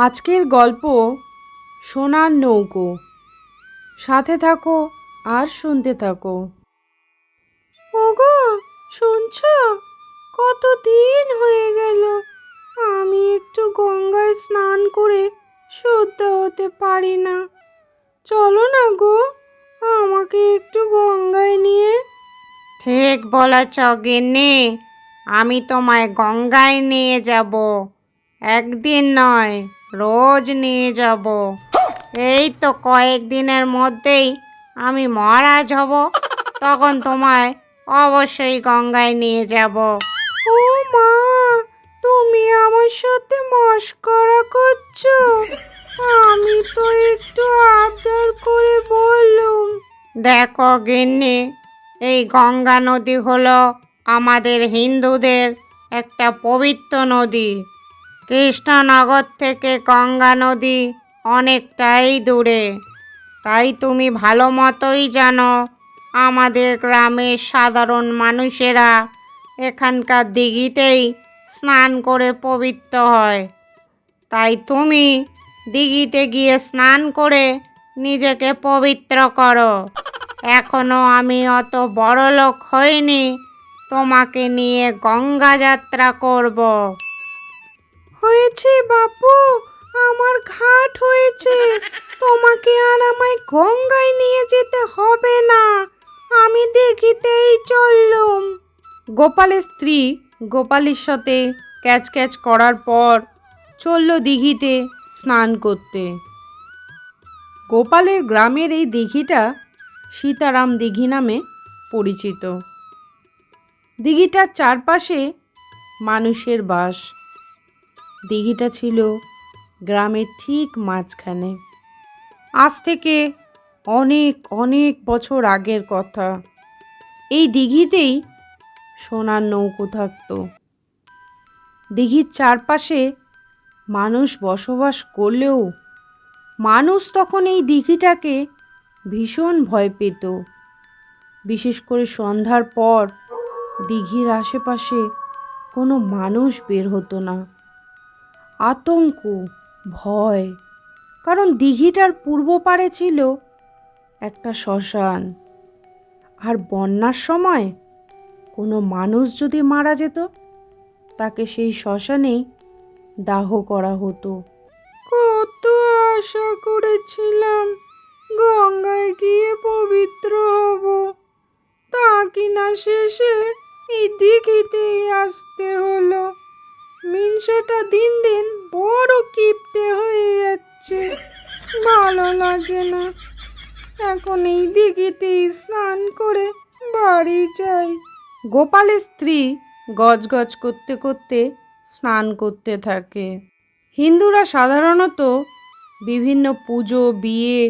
আজকের গল্প সোনার নৌকো। সাথে থাকো আর শুনতে থাকো। ওগো শুনছ? কত দিন হয়ে গেল। আমি একটু গঙ্গায় স্নান করে শুদ্ধ হতে পারি না। চলো না গো আমাকে একটু গঙ্গায় নিয়ে। ঠিক বলেছ গিন্নি আমি তোমায় গঙ্গায় নিয়ে যাব। একদিন নয় রোজ নিয়ে যাব। এই তো কয়েকদিনের মধ্যেই আমি মহারাজ হব তখন তোমায় অবশ্যই গঙ্গায় নিয়ে যাব। ও মা তুমি আমার সাথে মস্করা করছ। আমি তো একটু আবদার করে বললুম। দেখো গিন্নি এই গঙ্গা নদী হলো আমাদের হিন্দুদের একটা পবিত্র নদী। কৃষ্ণনগর থেকে গঙ্গা নদী অনেকটাই দূরে। তাই তুমি ভালো মতোই জানো, আমাদের গ্রামের সাধারণ মানুষেরা এখানকার দিঘিতেই স্নান করে পবিত্র হয়। তাই তুমি দিঘিতে গিয়ে স্নান করে নিজেকে পবিত্র করো। এখনও আমি অত বড় লোক হইনি, তোমাকে নিয়ে গঙ্গা যাত্রা করব। হয়েছে, বাপু। আমার ঘাট হয়েছে। তোমাকে আর আমায় গঙ্গায় নিয়ে যেতে হবে না। আমি দেখিতেই চললুম। গোপালের স্ত্রী গোপালের সাথে ক্যাচ ক্যাচ করার পর চলল দিঘিতে স্নান করতে। গোপালের গ্রামের এই দিঘিটা সীতারাম দিঘি নামে পরিচিত। দিঘিটার চারপাশে মানুষের বাস। দিঘিটা ছিল গ্রামের ঠিক মাঝখানে। আজ থেকে অনেক অনেক বছর আগের কথা। এই দিঘিতেই সোনার নৌকো থাকতো। দিঘির চারপাশে মানুষ বসবাস করলেও মানুষ তখন এই দিঘিটাকে ভীষণ ভয় পেত। বিশেষ করে সন্ধ্যার পর দিঘির আশেপাশে কোনো মানুষ বের হতো না। আতঙ্ক, ভয়। কারণ দিঘিটার পূর্ব পারে ছিল একটা শ্মশান। আর বন্যার সময় কোনো মানুষ যদি মারা যেত, তাকে সেই শ্মশানেই দাহ করা হতো। কত আশা করেছিলাম গঙ্গায় গিয়ে পবিত্র হব। তা কিনা শেষে এই দিঘিতেই আসতে হলো। মিনসাটা দিন দিন বড় কিপটে হয়ে যাচ্ছে। ভালো লাগে না। এখন এই দিঘিতে স্নান করে বাড়ি যাই। গোপালের স্ত্রী গজগজ করতে করতে স্নান করতে থাকে। হিন্দুরা সাধারণত বিভিন্ন পুজো, বিয়ে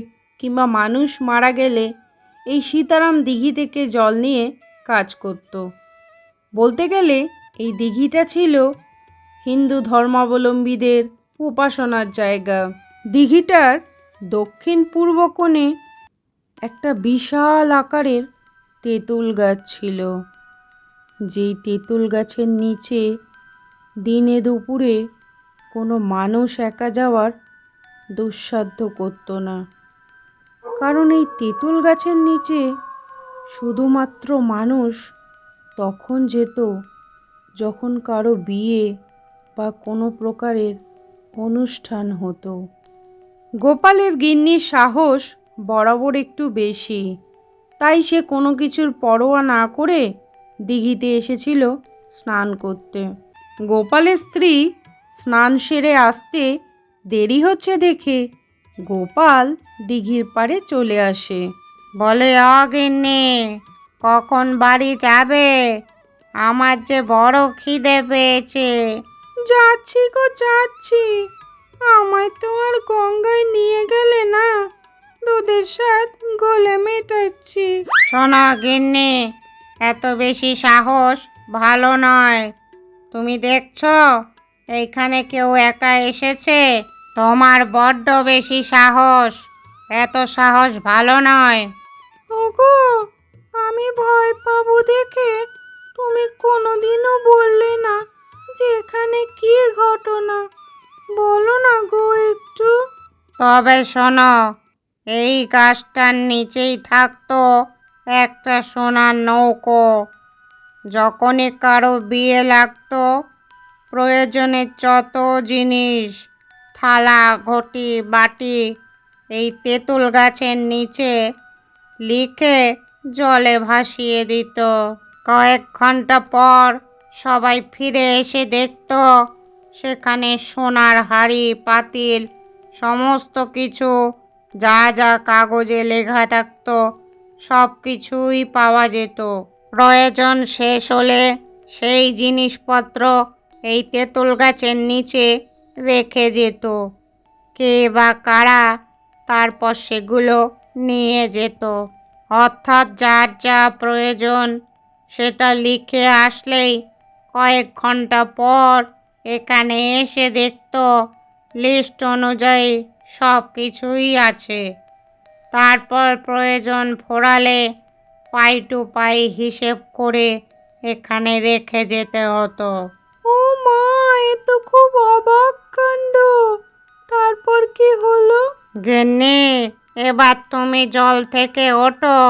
কিংবা মানুষ মারা গেলে এই সীতারাম দিঘি থেকে জল নিয়ে কাজ করত। বলতে গেলে এই দিঘিটা ছিল হিন্দু ধর্মাবলম্বীদের উপাসনার জায়গা। দিঘিটার দক্ষিণ পূর্ব কোণে একটা বিশাল আকারের তেঁতুল গাছ ছিল। যেই তেঁতুল গাছের নিচে দিনে দুপুরে কোনো মানুষ একা যাওয়ার দুঃসাধ্য করতো না। কারণ এই তেঁতুল গাছের নিচে শুধুমাত্র মানুষ তখন যেত, যখন কারও বিয়ে বা কোনো প্রকারের অনুষ্ঠান হতো। গোপালের গিন্নির সাহস বরাবর একটু বেশি। তাই সে কোনো কিছুর পরোয়া না করে দিঘিতে এসেছিল স্নান করতে। গোপালের স্ত্রী স্নান সেরে আসতে দেরি হচ্ছে দেখে গোপাল দিঘির পাড়ে চলে আসে। বলে অগিন্নি কখন বাড়ি যাবে? আমার যে বড় খিদে পেয়েছে। যাচ্ছি গো যাচ্ছি। আমায় তো আর গঙ্গায় নিয়ে গেলে না। দুধের স্বাদ গলে মেটাচ্ছি। শোনো গিন্নি এত বেশি সাহস ভালো নয়। তুমি দেখছ এইখানে কেউ একা এসেছে। তোমার বড্ড বেশি সাহস। এত সাহস ভালো নয়। ওগো আমি ভয় পাবো দেখে। তুমি কোনোদিনও বললে না যে এখানে কি ঘটনা? বলো না গো একটু। তবে শোনো, এই গাছটার নিচেই থাকতো একটা সোনার নৌকো। যখনই কারও বিয়ে লাগতো প্রয়োজনের যত জিনিস, থালা, ঘটি, বাটি, এই তেঁতুল গাছের নিচে লিখে জলে ভাসিয়ে দিত। কয়েক ঘণ্টা পর সবাই ফিরে এসে দেখত সেখানে সোনার হাড়ি, পাতিল, সমস্ত কিছু, যা যা কাগজে লেখা থাকতো সব কিছুই পাওয়া যেত। প্রয়োজন শেষ হলে সেই জিনিসপত্র এই তেঁতুল গাছের নিচে রেখে যেত। কে বা কারা তারপর সেগুলো নিয়ে যেত। অর্থাৎ যার যা প্রয়োজন সেটা লিখে আসলেই কয়েক ঘণ্টা পর এখানে এসে দেখতো লিস্ট অনুযায়ী সব কিছুই আছে। তারপর প্রয়োজন ফোরালে পাই টু পাই হিসেব করে এখানে রেখে যেতে হতো। ও মা এ তো খুব অবাক কাণ্ড। তারপর কি হলো? গেনে এবার তুমি জল থেকে ওঠো।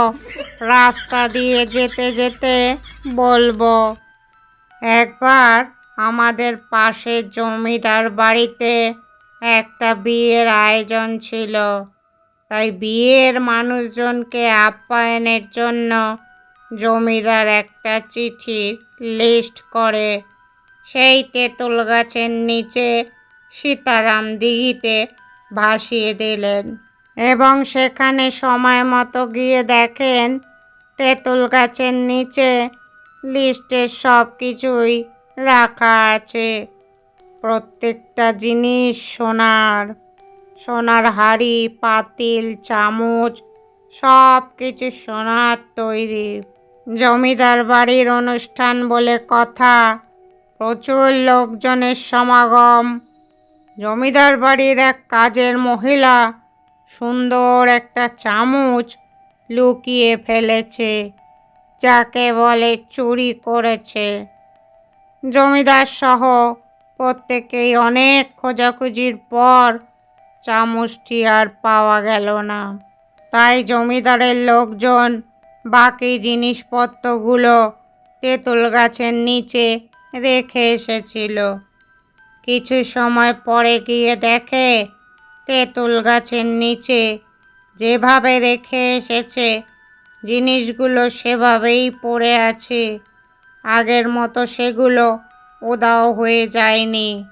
রাস্তা দিয়ে যেতে যেতে বলব একবার আমাদের পাশের জমিদার বাড়িতে একটা বিয়ের আয়োজন ছিল। তাই বিয়ের মানুষজনকে আপ্যায়নের জন্য জমিদার একটা চিঠি লিস্ট করে সেই তেঁতুল গাছের নিচে সীতারাম দিঘিতে ভাসিয়ে দিলেন এবং সেখানে সময় মতো গিয়ে দেখেন তেঁতুল গাছের নিচে লিস্টের সব কিছুই রাখা আছে। প্রত্যেকটা জিনিস সোনার। সোনার হাড়ি, পাতিল, চামচ সব কিছু সোনার তৈরি। জমিদার বাড়ির অনুষ্ঠান বলে কথা। প্রচুর লোকজনের সমাগম। জমিদার বাড়ির এক কাজের মহিলা সুন্দর একটা চামচ লুকিয়ে ফেলেছে। যাকে বলে চুরি করেছে। জমিদার সহ প্রত্যেকেই অনেক খোঁজাখুঁজির পর চামচটি আর পাওয়া গেল না। তাই জমিদারের লোকজন বাকি জিনিসপত্রগুলো তেঁতুল গাছের নিচে রেখে এসেছিল। কিছু সময় পরে গিয়ে দেখে, তেঁতুল গাছের নিচে যেভাবে রেখে এসেছে জিনিসগুলো সেভাবেই পড়ে আছে। আগের মতো সেগুলো উদাও হয়ে যায়নি।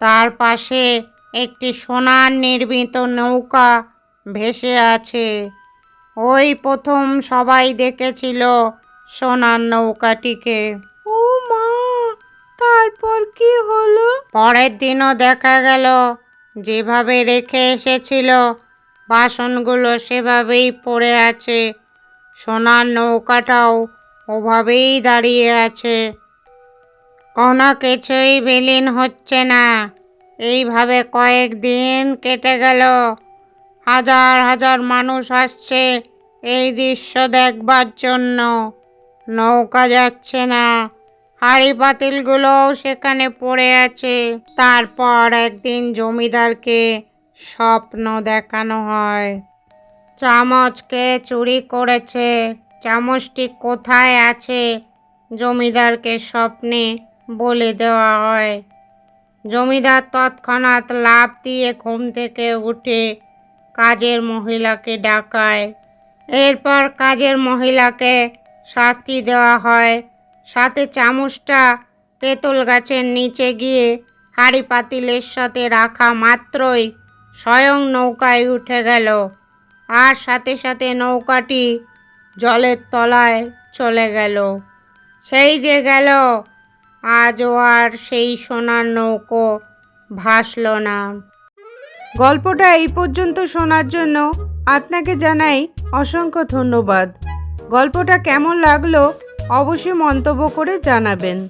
তার পাশে একটি সোনার নির্মিত নৌকা ভেসে আছে। ওই প্রথম সবাই দেখেছিল সোনার নৌকাটিকে। ও মা তারপর কি হলো? পরের দিনও দেখা গেল যেভাবে রেখে এসেছিল বাসনগুলো সেভাবেই পড়ে আছে। সোনার নৌকাটাও ওভাবেই দাঁড়িয়ে আছে। কোনো কিছুই বিলীন হচ্ছে না। এইভাবে কয়েকদিন কেটে গেল। হাজার হাজার মানুষ আসছে এই দৃশ্য দেখবার জন্য। নৌকা যাচ্ছে না। হাড়ি পাতিলগুলোও সেখানে পড়ে আছে। তারপর একদিন জমিদারকে স্বপ্ন দেখানো হয়। চামচকে চুরি করেছে। চামচটি কোথায় আছে? জমিদারকে স্বপ্নে বলে দেওয়া হয়। জমিদার তৎক্ষণাৎ লাভ দিয়ে ঘুম থেকে উঠে কাজের মহিলাকে ডাকায়। এরপর কাজের মহিলাকে শাস্তি দেওয়া হয়। সাথে চামচটা তেঁতুল গাছের নিচে গিয়ে হাঁড়ি পাতিলের সাথে রাখা মাত্রই স্বয়ং নৌকায় উঠে গেল। আর সাথে সাথে নৌকাটি জলের তলায় চলে গেল। সেই যে গেল, আজও আর সেই সোনার নৌকো ভাসল না। গল্পটা এই পর্যন্ত শোনার জন্য আপনাকে জানাই অসংখ্য ধন্যবাদ। গল্পটা কেমন লাগল অবশ্যই মন্তব্য করে জানাবেন।